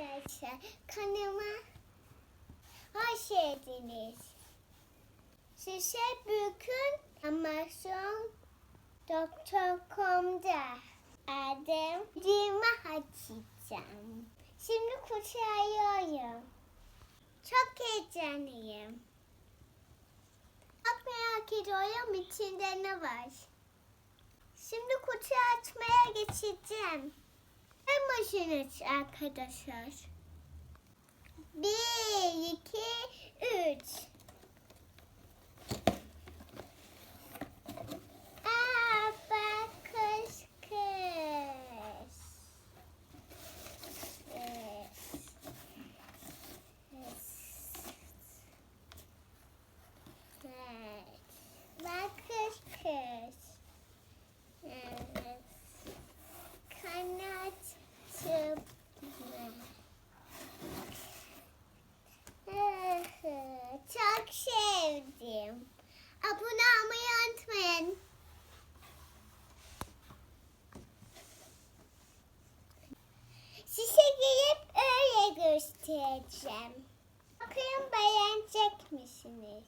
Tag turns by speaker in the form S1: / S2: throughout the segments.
S1: arkadaşlar. Kanalıma hoş geldiniz. Size bugün Amazon Doktor.com'da adım Dima açacağım. Şimdi kurtarıyorum. Çok heyecanlıyım. Çok merak ediyorum içinde ne var. Şimdi kutu açmaya geçeceğim. Başınız arkadaşlar. Bir, iki, üç. Sevdim. Abone olmayı unutmayın. Size gelip öyle göstereceğim. Bakın beğenecek misiniz?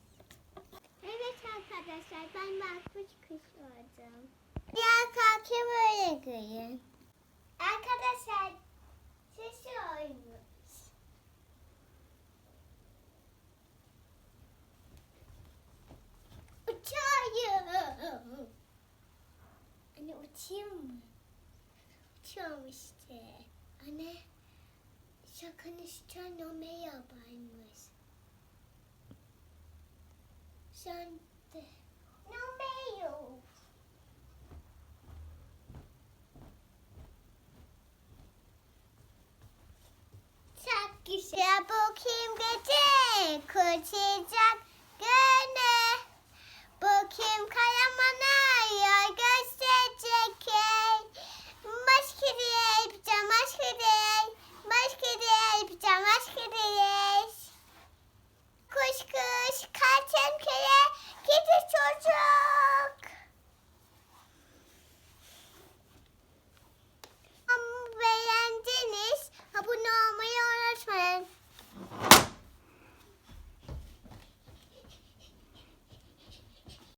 S1: Evet arkadaşlar ben bakmış kuş oldum. Ya kalkı böyle görün. Arkadaşlar sesi oymuş. Uçuyorum. Anne uçayım mı? Uçuyorum işte. Anne şakanın üstüne o merhabaymış. Sen de. No mayo. Çok güzel kim gece kurtulacak